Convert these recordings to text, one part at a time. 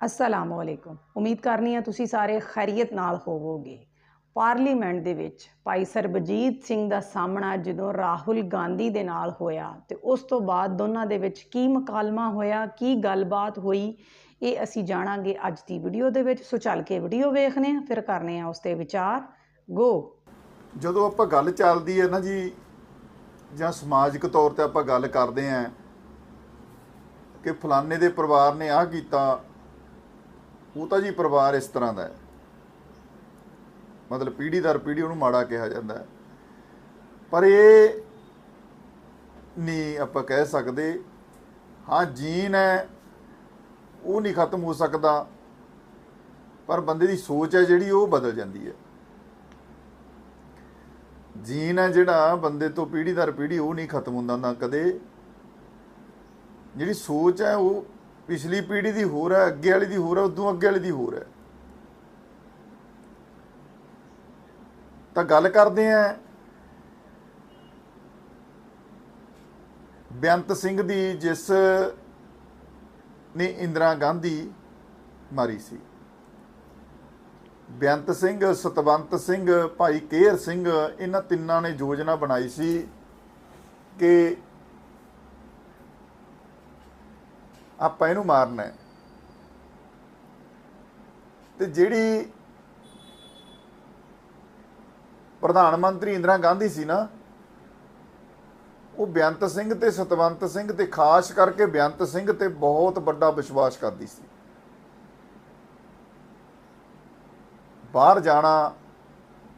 ਅਸਲਾਮ ਅਲੈਕੁਮ। ਉਮੀਦ ਕਰਨੀ ਆ ਤੁਸੀਂ ਸਾਰੇ ਖੈਰੀਅਤ ਨਾਲ ਹੋਵੋਗੇ। ਪਾਰਲੀਮੈਂਟ ਦੇ ਵਿੱਚ ਭਾਈ ਸਰਬਜੀਤ ਸਿੰਘ ਦਾ ਸਾਹਮਣਾ ਜਦੋਂ ਰਾਹੁਲ ਗਾਂਧੀ ਦੇ ਨਾਲ ਹੋਇਆ ਤੇ ਉਸ ਤੋਂ ਬਾਅਦ ਦੋਨਾਂ ਦੇ ਵਿੱਚ ਕੀ ਮਕਾਲਮਾ ਹੋਇਆ, ਕੀ ਗੱਲਬਾਤ ਹੋਈ, ਇਹ ਅਸੀਂ ਜਾਣਾਂਗੇ ਅੱਜ ਦੀ ਵੀਡੀਓ ਦੇ ਵਿੱਚ। ਸੋ ਚੱਲ ਕੇ ਵੀਡੀਓ ਵੇਖਨੇ ਆ ਫਿਰ ਕਰਨੇ ਆ ਉਸ ਤੇ ਵਿਚਾਰ। ਗੋ ਜਦੋਂ ਆਪਾਂ ਗੱਲ ਚੱਲਦੀ ਹੈ ਨਾ ਜੀ, ਜਾਂ ਸਮਾਜਿਕ ਤੌਰ ਤੇ ਆਪਾਂ ਗੱਲ ਕਰਦੇ ਆਂ ਕਿ ਫਲਾਣੇ ਦੇ ਪਰਿਵਾਰ ਨੇ ਆਹ ਕੀਤਾ ਉਹ ਤਾਂ ਜੀ ਪਰਿਵਾਰ ਇਸ ਤਰ੍ਹਾਂ ਦਾ ਹੈ। ਮਤਲਬ ਪੀੜ੍ਹੀ ਦਰ ਪੀੜ੍ਹੀ ਉਹਨੂੰ ਮਾੜਾ ਕਿਹਾ ਜਾਂਦਾ ਹੈ। ਪਰ ਇਹ ਨਹੀਂ ਆਪਾਂ ਕਹਿ ਸਕਦੇ, ਹਾਂ, ਜੀਨ ਹੈ, ਉਹ ਨਹੀਂ ਖਤਮ ਹੋ ਸਕਦਾ। ਪਰ ਬੰਦੇ ਦੀ ਸੋਚ ਹੈ ਜਿਹੜੀ, ਉਹ ਬਦਲ ਜਾਂਦੀ ਹੈ। ਜੀਨ ਹੈ ਜਿਹੜਾ, ਬੰਦੇ ਤੋਂ ਪੀੜ੍ਹੀ ਦਰ ਪੀੜ੍ਹੀ ਉਹ ਨਹੀਂ ਖਤਮ ਹੁੰਦਾ ਨਾ ਕਦੇ। ਜਿਹੜੀ ਸੋਚ ਹੈ, ਉਹ ਪਿਛਲੀ ਪੀੜ੍ਹੀ ਦੀ ਹੋਰ ਹੈ, ਅੱਗੇ ਵਾਲੀ ਦੀ ਹੋਰ ਹੈ, ਉਦੋਂ ਅੱਗੇ ਵਾਲੀ ਦੀ ਹੋਰ ਹੈ। ਤਾਂ ਗੱਲ ਕਰਦੇ ਆਂ, ਬੇਅੰਤ ਸਿੰਘ ਦੀ ਜਿਸ ਨੇ ਇੰਦਰਾ ਗਾਂਧੀ ਮਾਰੀ ਸੀ। ਬੇਅੰਤ ਸਿੰਘ, ਸਤਵੰਤ ਸਿੰਘ, ਭਾਈ ਕੇਹਰ ਸਿੰਘ, ਇਹਨਾਂ ਤਿੰਨਾਂ ਨੇ ਯੋਜਨਾ ਬਣਾਈ ਸੀ ਕਿ ਆਪਾਂ ਇਹਨੂੰ ਮਾਰਨਾ ਹੈ। ਤੇ ਜਿਹੜੀ ਪ੍ਰਧਾਨ ਮੰਤਰੀ ਇੰਦਰਾ ਗਾਂਧੀ ਸੀ ਨਾ, ਉਹ ਬੇਅੰਤ ਸਿੰਘ ਤੇ ਸਤਵੰਤ ਸਿੰਘ ਤੇ ਖਾਸ ਕਰਕੇ ਬੇਅੰਤ ਸਿੰਘ ਤੇ ਬਹੁਤ ਵੱਡਾ ਵਿਸ਼ਵਾਸ ਕਰਦੀ ਸੀ। ਬਾਹਰ ਜਾਣਾ,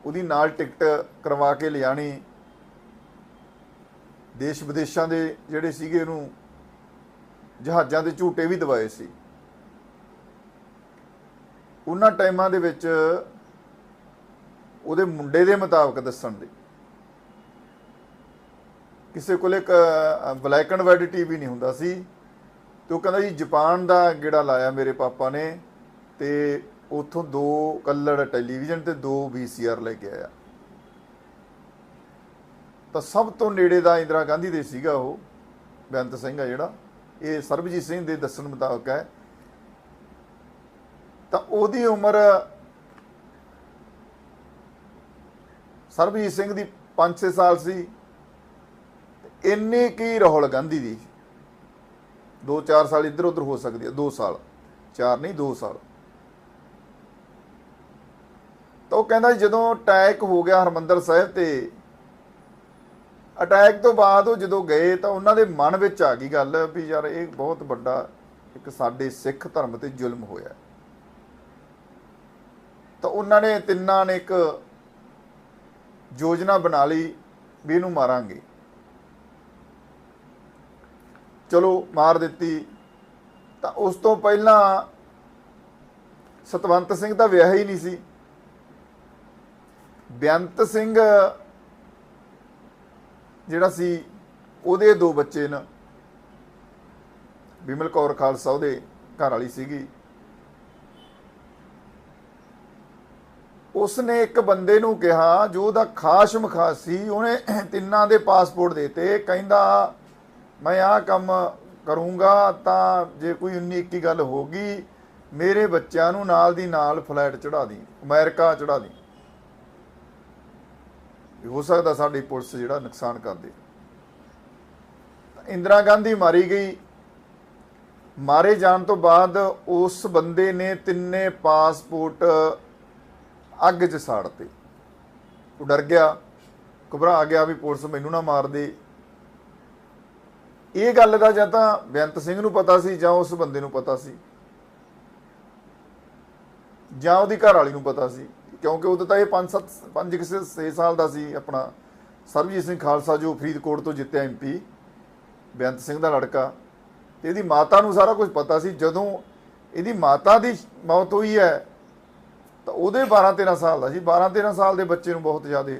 ਉਹਦੀ ਨਾਲ ਟਿਕਟ ਕਰਵਾ ਕੇ ਲਿਆਣੀ ਦੇਸ਼ ਵਿਦੇਸ਼ਾਂ ਦੇ ਜਿਹੜੇ ਸੀਗੇ ਉਹਨੂੰ ਜਹਾਜ਼ਾਂ ਦੇ ਝੂਟੇ ਵੀ ਦਵਾਏ ਸੀ। ਉਹਨਾਂ ਟਾਈਮਾਂ ਦੇ ਵਿੱਚ ਉਹਦੇ ਮੁੰਡੇ ਦੇ ਮੁਤਾਬਕ ਦੱਸਣ ਦੇ। ਕਿਸੇ ਕੋਲ ਇੱਕ ਬਲੈਕ ਐਂਡ ਵਾਈਟ ਟੀਵੀ ਨਹੀਂ ਹੁੰਦਾ ਸੀ। ਤੇ ਉਹ ਕਹਿੰਦਾ ਜੀ, ਜਾਪਾਨ ਦਾ ਗੇੜਾ ਲਾਇਆ ਮੇਰੇ ਪਾਪਾ ਨੇ ਤੇ ਉਥੋਂ ਦੋ ਕਲਰ ਟੈਲੀਵਿਜ਼ਨ ਤੇ ਦੋ ਵੀਸੀਆਰ ਲੈ ਕੇ ਆਇਆ। ਤਾਂ ਸਭ ਤੋਂ ਨੇੜੇ ਦਾ ਇੰਦਰਾ ਗਾਂਧੀ ਦੇ ਸੀਗਾ ਉਹ, ਬੇਅੰਤ ਸਿੰਘ ਆ ਜਿਹੜਾ। ਇਹ ਸਰਬਜੀਤ ਸਿੰਘ ਦੇ ਦੱਸਣ ਮੁਤਾਬਕ ਹੈ। ਤਾਂ ਉਹਦੀ ਉਮਰ ਸਰਬਜੀਤ ਸਿੰਘ ਦੀ 5-6 ਸਾਲ ਸੀ। ਤੇ ਇੰਨੇ ਕੀ ਰਾਹੁਲ ਗਾਂਧੀ ਦੀ? 2-4 ਸਾਲ ਇੱਧਰ ਉੱਧਰ ਹੋ ਸਕਦੀ ਹੈ। 2 ਸਾਲ। 4 ਨਹੀਂ 2 ਸਾਲ। ਤਾਂ ਉਹ ਕਹਿੰਦਾ ਜਦੋਂ ਅਟੈਕ ਹੋ ਗਿਆ ਹਰਮੰਦਰ ਸਾਹਿਬ ਤੇ ਅਟੈਕ ਤੋਂ ਬਾਅਦ ਉਹ ਜਦੋਂ ਗਏ ਤਾਂ ਉਹਨਾਂ ਦੇ ਮਨ ਵਿੱਚ ਆ ਗਈ ਗੱਲ ਵੀ ਯਾਰ ਇਹ ਬਹੁਤ ਵੱਡਾ ਇੱਕ ਸਾਡੇ ਸਿੱਖ ਧਰਮ ਤੇ ਜ਼ੁਲਮ ਹੋਇਆ। ਤਾਂ ਉਹਨਾਂ ਨੇ ਤਿੰਨਾਂ ਨੇ ਇੱਕ ਯੋਜਨਾ ਬਣਾ ਲਈ ਵੀ ਇਹਨੂੰ ਮਾਰਾਂਗੇ। ਚਲੋ ਮਾਰ ਦਿੱਤੀ। ਤਾਂ ਉਸ ਤੋਂ ਪਹਿਲਾਂ ਸਤਵੰਤ ਸਿੰਘ ਦਾ ਵਿਆਹ ਹੀ ਨਹੀਂ ਸੀ। ਬੇਅੰਤ ਸਿੰਘ ਜਿਹੜਾ ਸੀ, ਉਹਦੇ ਦੋ ਬੱਚੇ ਨੇ। ਬਿਮਲ ਕੌਰ ਖਾਲਸਾ ਉਹਦੇ ਘਰ ਵਾਲੀ ਸੀਗੀ। ਉਸਨੇ ਇੱਕ ਬੰਦੇ ਨੂੰ ਕਿਹਾ, ਜੋ ਉਹਦਾ ਖਾਸ ਮਖਾਸ ਸੀ, ਉਹਨੇ ਤਿੰਨਾਂ ਦੇ ਪਾਸਪੋਰਟ ਦੇਤੇ। ਕਹਿੰਦਾ, ਮੈਂ ਆਹ ਕੰਮ ਕਰੂੰਗਾ, ਤਾਂ ਜੇ ਕੋਈ 19 21 ਗੱਲ ਹੋਗੀ ਮੇਰੇ ਬੱਚਿਆਂ ਨੂੰ ਨਾਲ ਦੀ ਨਾਲ ਫਲੈਟ ਚੜਾ ਦੀ, ਅਮਰੀਕਾ ਚੜਾ ਦੀ। ਵੀ ਹੋ ਸਕਦਾ ਸਾਡੀ ਪੁਲਿਸ ਜਿਹੜਾ ਨੁਕਸਾਨ ਕਰ ਦੇ। ਇੰਦਰਾ ਗਾਂਧੀ ਮਾਰੀ ਗਈ। ਮਾਰੇ ਜਾਣ ਤੋਂ ਬਾਅਦ ਉਸ ਬੰਦੇ ਨੇ ਤਿੰਨੇ ਪਾਸਪੋਰਟ ਅੱਗ 'ਚ ਸਾੜਤੇ ਉਹ ਡਰ ਗਿਆ, ਘਬਰਾ ਗਿਆ ਵੀ ਪੁਲਿਸ ਮੈਨੂੰ ਨਾ ਮਾਰ ਦੇ। ਇਹ ਗੱਲ ਦਾ ਜਾਂ ਤਾਂ ਬੇਅੰਤ ਸਿੰਘ ਨੂੰ ਪਤਾ ਸੀ ਜਾਂ ਉਸ ਬੰਦੇ ਨੂੰ ਪਤਾ ਸੀ। ਜਾਂ ਉਹਦੀ ਘਰ ਵਾਲੀ ਨੂੰ ਪਤਾ ਸੀ। ਕਿਉਂਕਿ ਉਦੋਂ ਤਾਂ ਇਹ 5 7 5 ਕਿਸੇ 6 ਸਾਲ ਦਾ ਸੀ ਆਪਣਾ। ਸਰਬਜੀਤ ਸਿੰਘ ਖਾਲਸਾ ਜੋ ਫਰੀਦਕੋਟ ਤੋਂ ਜਿੱਤਿਆ ਐਮਪੀ ਬੇਅੰਤ ਸਿੰਘ ਦਾ ਲੜਕਾ। ਤੇ ਇਹਦੀ ਮਾਤਾ ਨੂੰ ਸਾਰਾ ਕੁਝ ਪਤਾ ਸੀ। ਜਦੋਂ ਇਹਦੀ ਮਾਤਾ ਦੀ ਮੌਤ ਹੋਈ ਹੈ, ਤਾਂ ਉਹਦੇ 12 13 ਸਾਲ ਦਾ ਸੀ। 12 13 ਸਾਲ ਦੇ ਬੱਚੇ ਨੂੰ ਬਹੁਤ ਜ਼ਿਆਦਾ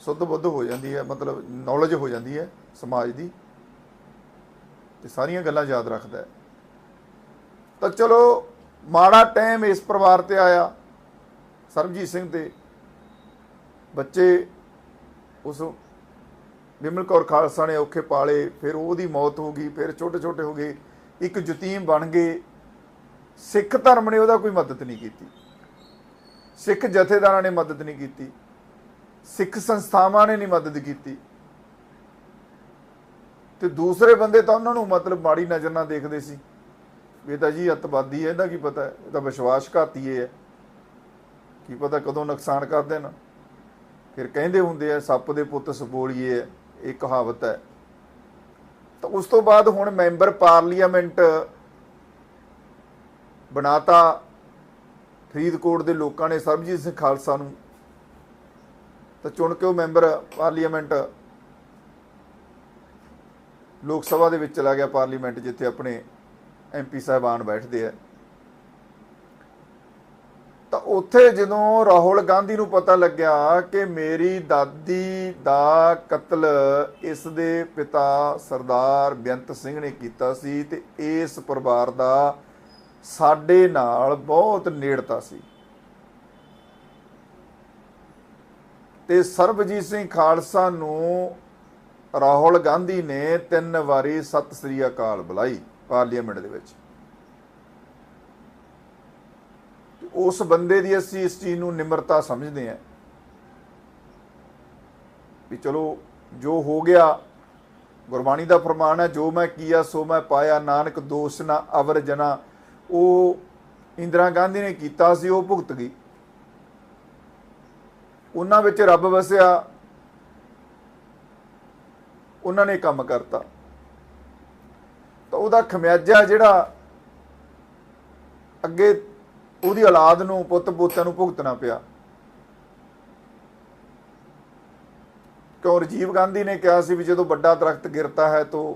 ਸੁੱਧ ਬੁੱਧ ਹੋ ਜਾਂਦੀ ਹੈ, ਮਤਲਬ ਨੌਲੇਜ ਹੋ ਜਾਂਦੀ ਹੈ ਸਮਾਜ ਦੀ। ਤੇ ਸਾਰੀਆਂ ਗੱਲਾਂ ਯਾਦ ਰੱਖਦਾ ਹੈ। ਤਾਂ ਚਲੋ, ਮਾੜਾ ਟਾਈਮ ਇਸ ਪਰਿਵਾਰ ਤੇ ਆਇਆ। ਸਰਬਜੀਤ ਸਿੰਘ ਤੇ ਬੱਚੇ ਉਸ ਬਿਮਲ ਕੌਰ ਖਾਲਸਾ ਨੇ ਔਖੇ ਪਾਲੇ, ਫਿਰ ਉਹਦੀ ਮੌਤ ਹੋ ਗਈ, ਫਿਰ ਛੋਟੇ ਛੋਟੇ ਹੋ ਗਏ, ਇੱਕ ਯਤੀਮ ਬਣ ਗਏ। ਸਿੱਖ ਧਰਮ ਨੇ ਉਹਦਾ ਕੋਈ ਮਦਦ ਨਹੀਂ ਕੀਤੀ। ਸਿੱਖ ਜਥੇਦਾਰਾਂ ਨੇ ਮਦਦ ਨਹੀਂ ਕੀਤੀ। ਸਿੱਖ ਸੰਸਥਾਵਾਂ ਨੇ ਨਹੀਂ ਮਦਦ ਕੀਤੀ। ਤੇ ਦੂਸਰੇ ਬੰਦੇ ਤਾਂ ਉਹਨਾਂ ਨੂੰ ਮਤਲਬ ਮਾੜੀ ਨਜ਼ਰ ਨਾਲ ਦੇਖਦੇ ਸੀ। ਵੀ ਇਹ ਤਾਂ ਜੀ ਅੱਤਵਾਦੀ ਹੈ, ਇਹਦਾ ਕੀ ਪਤਾ ਹੈ? ਇਹ ਤਾਂ ਵਿਸ਼ਵਾਸਘਾਤੀ ਹੈ। ਕੀ ਪਤਾ ਕਦੋਂ ਨੁਕਸਾਨ ਕਰ ਦੇਣ। ਫਿਰ ਕਹਿੰਦੇ ਹੁੰਦੇ ਆ, ਸੱਪ ਦੇ ਪੁੱਤ ਸਪੋਲੀਏ ਇਹ ਕਹਾਵਤ ਹੈ। ਤਾਂ ਉਸ ਤੋਂ ਬਾਅਦ ਹੁਣ ਮੈਂਬਰ ਪਾਰਲੀਮੈਂਟ ਬਣਾਤਾ। ਫਰੀਦਕੋਟ ਦੇ ਲੋਕਾਂ ਨੇ ਸਰਬਜੀਤ ਸਿੰਘ ਖਾਲਸਾ ਨੂੰ। ਤਾਂ ਚੁਣ ਕੇ ਉਹ ਮੈਂਬਰ ਪਾਰਲੀਮੈਂਟ ਲੋਕ ਸਭਾ ਦੇ ਵਿੱਚ ਚਲਾ ਗਿਆ ਪਾਰਲੀਮੈਂਟ, ਜਿੱਥੇ ਆਪਣੇ ਐਮਪੀ ਸਾਹਿਬਾਨ ਬੈਠਦੇ ਆ। ਤਾਂ ਉੱਥੇ ਜਦੋਂ ਰਾਹੁਲ ਗਾਂਧੀ ਨੂੰ ਪਤਾ ਲੱਗਿਆ ਕਿ ਮੇਰੀ ਦਾਦੀ ਦਾ ਕਤਲ ਇਸ ਦੇ ਪਿਤਾ ਸਰਦਾਰ ਬੇਅੰਤ ਸਿੰਘ ਨੇ ਕੀਤਾ ਸੀ ਤੇ ਇਸ ਪਰਿਵਾਰ ਦਾ ਸਾਡੇ ਨਾਲ ਬਹੁਤ ਨੇੜਤਾ ਸੀ। ਤੇ ਸਰਬਜੀਤ ਸਿੰਘ ਖਾਲਸਾ ਨੂੰ ਰਾਹੁਲ ਗਾਂਧੀ ਨੇ ਤਿੰਨ ਵਾਰੀ ਸਤਿ ਸ੍ਰੀ ਅਕਾਲ ਬੁਲਾਈ ਪਾਰਲੀਮੈਂਟ ਦੇ ਵਿੱਚ ਤੇ ਉਸ ਬੰਦੇ ਦੀ ਅਸੀਂ ਇਸ ਚੀਜ਼ ਨੂੰ ਨਿਮਰਤਾ ਸਮਝਦੇ ਹਾਂ ਵੀ ਚਲੋ ਜੋ ਹੋ ਗਿਆ, ਗੁਰਬਾਣੀ ਦਾ ਫਰਮਾਨ ਹੈ, ਜੋ ਮੈਂ ਕੀਆ ਸੋ ਮੈਂ ਪਾਇਆ, ਨਾਨਕ ਦੋਸ਼ ਨਾ ਅਵਰ ਜਨਾ। ਉਹ ਇੰਦਰਾ ਗਾਂਧੀ ਨੇ ਕੀਤਾ ਸੀ, ਉਹ ਭੁਗਤ ਗਈ। ਉਹਨਾਂ ਵਿੱਚ ਰੱਬ ਵਸਿਆ, ਉਹਨਾਂ ਨੇ ਕੰਮ ਕਰਤਾ। ਤਾਂ ਉਹਦਾ ਖਮਿਆਜਾ ਜਿਹੜਾ ਅੱਗੇ ਉਹਦੀ ਔਲਾਦ ਨੂੰ ਪੁੱਤ ਪੋਤਿਆਂ ਨੂੰ ਭੁਗਤਣਾ ਪਿਆ। ਕਿਉਂ ਰਾਜੀਵ ਗਾਂਧੀ ਨੇ ਕਿਹਾ ਸੀ ਵੀ ਜਦੋਂ ਵੱਡਾ ਦਰਖਤ ਗਿਰਤਾ ਹੈ ਤਾਂ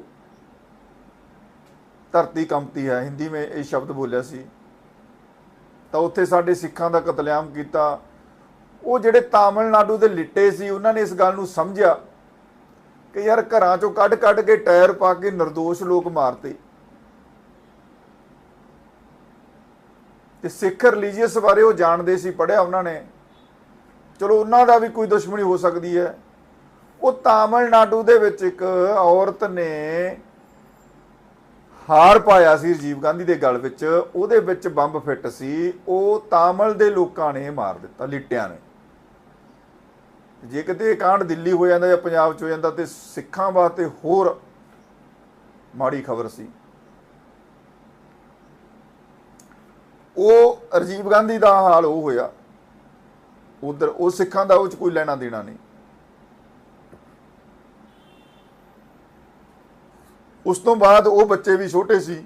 ਧਰਤੀ ਕੰਪਤੀ ਹੈ। ਹਿੰਦੀ ਵਿੱਚ ਇਹ ਸ਼ਬਦ ਬੋਲਿਆ ਸੀ। ਤਾਂ ਉੱਥੇ ਸਾਡੇ ਸਿੱਖਾਂ ਦਾ ਕਤਲੇਆਮ ਕੀਤਾ। ਉਹ ਜਿਹੜੇ ਤਾਮਿਲਨਾਡੂ ਦੇ ਲਿੱਟੇ ਸੀ, ਉਹਨਾਂ ਨੇ ਇਸ ਗੱਲ ਨੂੰ ਸਮਝਿਆ ਕਿ ਯਾਰ ਘਰਾਂ ਚੋਂ ਕੱਢ ਕੱਢ ਕੇ ਟਾਇਰ ਪਾ ਕੇ નિર્ਦੋਸ਼ ਲੋਕ ਮਾਰਤੇ। ਤੇ ਸਿੱਖ ਰਿਲੀਜੀਅਸ ਬਾਰੇ ਉਹ ਜਾਣਦੇ ਸੀ ਪੜਿਆ ਉਹਨਾਂ ਨੇ। ਚਲੋ, ਉਹਨਾਂ ਦਾ ਵੀ ਕੋਈ ਦੁਸ਼ਮਣੀ ਹੋ ਸਕਦੀ ਹੈ। ਉਹ ਤਾਮਿਲਨਾਡੂ ਦੇ ਵਿੱਚ ਇੱਕ ਔਰਤ ਨੇ ਹਾਰ ਪਾਇਆ ਸੀ ਰਾਜੀਵ ਗਾਂਧੀ ਦੇ ਗਲ ਵਿੱਚ। ਉਹਦੇ ਵਿੱਚ ਬੰਬ ਫਿੱਟ ਸੀ। ਉਹ ਤਾਮਿਲ ਦੇ ਲੋਕਾਂ ਨੇ ਮਾਰ ਦਿੱਤਾ, ਲਿਟਿਆਂ ਨੇ। ਜੇ ਕਿਤੇ ਕਾਂਡ ਦਿੱਲੀ ਹੋ ਜਾਂਦਾ ਜਾਂ ਪੰਜਾਬ 'ਚ ਹੋ ਜਾਂਦਾ ਤੇ ਸਿੱਖਾਂ ਵਾਸਤੇ ਹੋਰ ਮਾੜੀ ਖਬਰ ਸੀ। ਉਹ ਰਾਜੀਵ ਗਾਂਧੀ ਦਾ ਹਾਲ ਉਹ ਹੋਇਆ। ਉਧਰ ਉਹ ਸਿੱਖਾਂ ਦਾ ਉਹ 'ਚ ਕੋਈ ਲੈਣਾ ਦੇਣਾ ਨਹੀਂ। ਉਸ ਤੋਂ ਬਾਅਦ ਉਹ ਬੱਚੇ ਵੀ ਛੋਟੇ ਸੀ।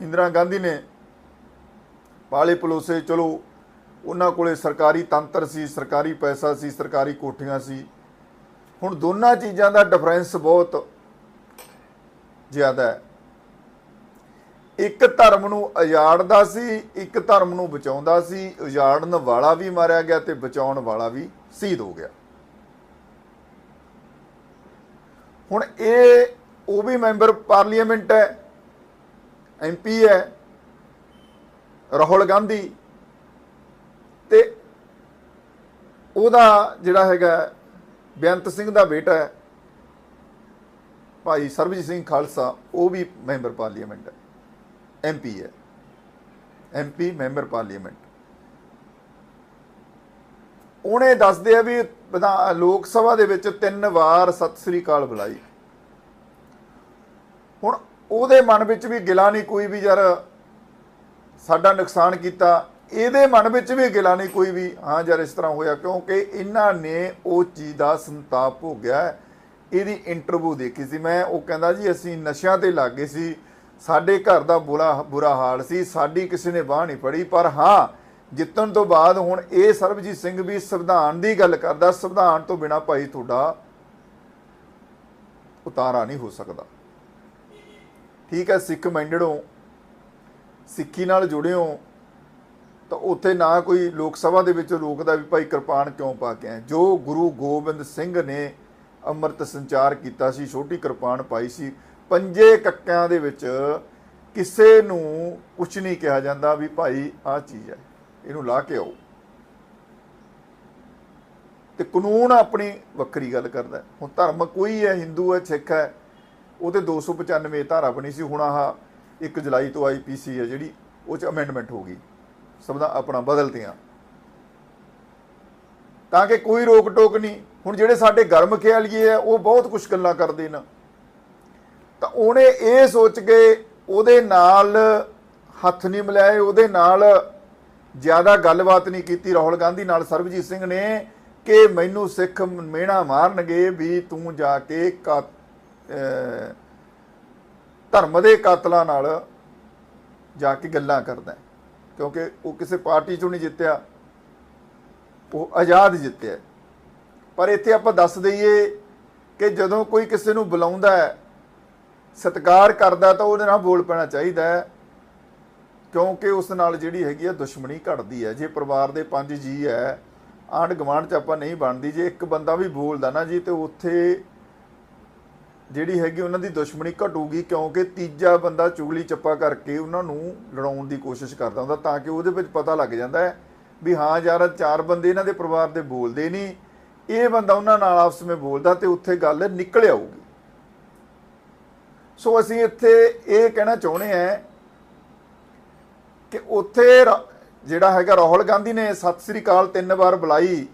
ਇੰਦਰਾ ਗਾਂਧੀ ਨੇ ਪਾਲੇ ਪਲੋਸੇ ਚਲੋ ਉਹਨਾਂ ਕੋਲੇ ਸਰਕਾਰੀ ਤੰਤਰ ਸੀ, ਸਰਕਾਰੀ ਪੈਸਾ ਸੀ, ਸਰਕਾਰੀ ਕੋਠੀਆਂ ਸੀ। ਹੁਣ ਦੋਨਾਂ ਚੀਜ਼ਾਂ ਦਾ ਡਿਫਰੈਂਸ ਬਹੁਤ ਜ਼ਿਆਦਾ ਹੈ। ਇੱਕ ਧਰਮ ਨੂੰ ਉਜਾੜਦਾ ਸੀ, ਇੱਕ ਧਰਮ ਨੂੰ ਬਚਾਉਂਦਾ ਸੀ, ਉਜਾੜਨ ਵਾਲਾ ਵੀ ਮਾਰਿਆ ਗਿਆ ਤੇ ਬਚਾਉਣ ਵਾਲਾ ਵੀ ਸ਼ਹੀਦ ਹੋ ਗਿਆ। ਹੁਣ ਇਹ, ਉਹ ਵੀ ਮੈਂਬਰ ਪਾਰਲੀਮੈਂਟ ਹੈ ਐਮਪੀ ਹੈ, ਰਾਹੁਲ ਗਾਂਧੀ ਤੇ ਉਹਦਾ ਜਿਹੜਾ ਹੈਗਾ ਬੇਅੰਤ ਸਿੰਘ ਦਾ ਬੇਟਾ ਹੈ, ਭਾਈ ਸਰਬਜੀਤ ਸਿੰਘ ਖਾਲਸਾ, ਉਹ ਵੀ ਮੈਂਬਰ ਪਾਰਲੀਮੈਂਟ ਹੈ। ਐਮਪੀ ਹੈ। ਐਮਪੀ ਮੈਂਬਰ ਪਾਰਲੀਮੈਂਟ ਉਹਨੇ ਦੱਸਦੇ ਆ ਵੀ ਵਿਧਾ- ਲੋਕ ਸਭਾ ਦੇ ਵਿੱਚ ਤਿੰਨ ਵਾਰ ਸਤਿ ਸ੍ਰੀ ਅਕਾਲ ਬੁਲਾਈ। ਹੁਣ ਉਹਦੇ ਮਨ ਵਿੱਚ ਵੀ ਗਿਲਾ ਨਹੀਂ ਕੋਈ ਵੀ ਯਾਰ ਸਾਡਾ ਨੁਕਸਾਨ ਕੀਤਾ। ਇਹਦੇ ਮਨ ਵਿੱਚ ਵੀ ਗਿਲਾ ਨਹੀਂ ਕੋਈ ਵੀ, ਹਾਂ ਯਾਰ ਇਸ ਤਰ੍ਹਾਂ ਹੋਇਆ, ਕਿਉਂਕਿ ਇਹਨਾਂ ਨੇ ਉਹ ਚੀਜ਼ ਦਾ ਸੰਤਾਪ ਹੋ ਗਿਆ ਇਹਦੀ ਇੰਟਰਵਿਊ ਦੇਖੀ ਸੀ ਮੈਂ, ਉਹ ਕਹਿੰਦਾ ਜੀ ਅਸੀਂ ਨਸ਼ਿਆਂ ਤੇ ਲੱਗੇ ਸੀ। ਸਾਡੇ ਘਰ ਦਾ ਬੁਰਾ ਬੁਰਾ ਹਾਲ ਸੀ, ਸਾਡੀ ਕਿਸੇ ਨੇ ਬਾਹ ਨਹੀਂ ਫੜੀ, ਪਰ ਹਾਂ, ਜਿੱਤਣ ਤੋਂ ਬਾਅਦ ਹੁਣ ਇਹ ਸਰਬਜੀਤ ਸਿੰਘ ਵੀ ਸੰਵਿਧਾਨ ਦੀ ਗੱਲ ਕਰਦਾ, ਸੰਵਿਧਾਨ ਤੋਂ ਬਿਨਾ ਭਾਈ ਤੁਹਾਡਾ ਉਤਾਰਾ ਨਹੀਂ ਹੋ ਸਕਦਾ। ਠੀਕ ਹੈ, ਸਿੱਖ ਮਾਈਂਡਡ ਹੋ ਸਿੱਖੀ ਨਾਲ ਜੁੜੇ ਹੋ ਤਾਂ ਉੱਥੇ ਨਾ ਕੋਈ ਲੋਕ ਸਭਾ ਦੇ ਵਿੱਚ ਰੋਕਦਾ ਵੀ ਭਾਈ ਕਿਰਪਾਨ ਕਿਉਂ ਪਾ ਕੇ ਆਏ। ਜੋ ਗੁਰੂ ਗੋਬਿੰਦ ਸਿੰਘ ਨੇ ਅੰਮ੍ਰਿਤ ਸੰਚਾਰ ਕੀਤਾ ਸੀ, ਛੋਟੀ ਕਿਰਪਾਨ ਪਾਈ ਸੀ ਪੰਜੇ ਕੱਕਿਆਂ ਦੇ ਵਿੱਚ ਕਿਸੇ ਨੂੰ ਕੁਝ ਨਹੀਂ ਕਿਹਾ ਜਾਂਦਾ ਵੀ ਭਾਈ ਆਹ ਚੀਜ਼ ਹੈ, ਇਹਨੂੰ ਲਾ ਕੇ ਆਓ। ਤੇ ਕਾਨੂੰਨ ਆਪਣੀ ਵੱਖਰੀ ਗੱਲ ਕਰਦਾ। ਹੁਣ ਧਰਮ ਕੋਈ ਹੈ, ਹਿੰਦੂ ਹੈ, ਸਿੱਖ ਹੈ, ਉਹ ਤੇ 295 ਧਾਰਾ ਬਣੀ ਸੀ, ਹੁਣ ਆਹ 1 ਜੁਲਾਈ ਤੋਂ ਆਈਪੀਸੀ ਹੈ, ਜਿਹੜੀ ਉਹ ਚ ਅਮੈਂਡਮੈਂਟ ਹੋ ਗਈ। ਸਭ ਦਾ ਆਪਣਾ ਬਦਲਦਿਆਂ ਤਾਂ ਕਿ ਕੋਈ ਰੋਕ ਟੋਕ ਨਹੀਂ। ਹੁਣ ਜਿਹੜੇ ਸਾਡੇ ਗਰਮ ਖਿਆਲੀਏ ਆ, ਉਹ ਬਹੁਤ ਕੁਝ ਗੱਲਾਂ ਕਰਦੇ ਨੇ। ਤਾਂ ਉਹਨੇ ਇਹ ਸੋਚ ਕੇ ਉਹਦੇ ਨਾਲ ਹੱਥ ਨਹੀਂ ਮਿਲਾਏ, ਉਹਦੇ ਨਾਲ ਜ਼ਿਆਦਾ ਗੱਲਬਾਤ ਨਹੀਂ ਕੀਤੀ। ਰਾਹੁਲ ਗਾਂਧੀ ਨਾਲ ਸਰਬਜੀਤ ਸਿੰਘ ਨੇ ਕਿ ਮੈਨੂੰ ਸਿੱਖ ਮਿਹਣਾ ਮਾਰਨਗੇ ਵੀ ਤੂੰ ਜਾ ਕੇ ਕਾ- ਧਰਮ ਦੇ ਕਾਤਲਾਂ ਨਾਲ ਜਾ ਕੇ ਗੱਲਾਂ ਕਰਦਾ ਕਿਉਂਕਿ ਉਹ ਕਿਸੇ ਪਾਰਟੀ ਚੋਂ ਨਹੀਂ ਜਿੱਤਿਆ, ਉਹ ਆਜ਼ਾਦ ਜਿੱਤਿਆ ਪਰ ਇੱਥੇ ਆਪਾਂ ਦੱਸ ਦਈਏ ਕਿ ਜਦੋਂ ਕੋਈ ਕਿਸੇ ਨੂੰ ਬੁਲਾਉਂਦਾ ਹੈ ਸਤਿਕਾਰ ਕਰਦਾ ਤਾਂ ਉਹਦੇ ਨਾਲ ਬੋਲ ਪੈਣਾ ਚਾਹੀਦਾ ਹੈ, ਕਿਉਂਕਿ ਉਸ ਨਾਲ ਜਿਹੜੀ ਹੈਗੀ ਆ ਦੁਸ਼ਮਣੀ ਘਟਦੀ ਹੈ। ਜੇ ਪਰਿਵਾਰ ਦੇ ਪੰਜ ਜੀ ਹੈ, ਆਂਢ ਗੁਆਂਢ ਚ ਆਪਾਂ ਨਹੀਂ ਬਣਦੀ। ਜੇ ਇੱਕ ਬੰਦਾ ਵੀ ਬੋਲਦਾ ਨਾ ਜੀ ਤੇ ਉੱਥੇ ਜਿਹੜੀ ਹੈਗੀ ਉਹਨਾਂ ਦੀ ਦੁਸ਼ਮਣੀ ਘਟੂਗੀ, ਕਿਉਂਕਿ ਤੀਜਾ ਬੰਦਾ ਚੁਗਲੀ ਚੱਪਾ ਕਰਕੇ ਉਹਨਾਂ ਨੂੰ ਲੜਾਉਣ ਦੀ ਕੋਸ਼ਿਸ਼ ਕਰਦਾ ਹੁੰਦਾ, ਤਾਂ ਕਿ ਉਹਦੇ ਵਿੱਚ ਪਤਾ ਲੱਗ ਜਾਂਦਾ ਹੈ ਵੀ ਹਾਂ ਯਾਰ, ਚਾਰ ਬੰਦੇ ਇਹਨਾਂ ਦੇ ਪਰਿਵਾਰ ਦੇ ਬੋਲਦੇ ਨਹੀਂ। ਇਹ ਬੰਦਾ ਉਹਨਾਂ ਨਾਲ ਆਪਸ ਵਿੱਚ ਬੋਲਦਾ ਤੇ ਉੱਥੇ ਗੱਲ ਨਿਕਲ ਆਊਗੀ। ਸੋ ਅਸੀਂ ਇੱਥੇ ਇਹ ਕਹਿਣਾ ਚਾਹੁੰਦੇ ਹਾਂ ਕਿ ਉੱਥੇ ਰਾ- ਜਿਹੜਾ ਹੈਗਾ ਰਾਹੁਲ ਗਾਂਧੀ ਨੇ ਸਤਿ ਸ੍ਰੀ ਅਕਾਲ ਤਿੰਨ ਵਾਰ ਬੁਲਾਈ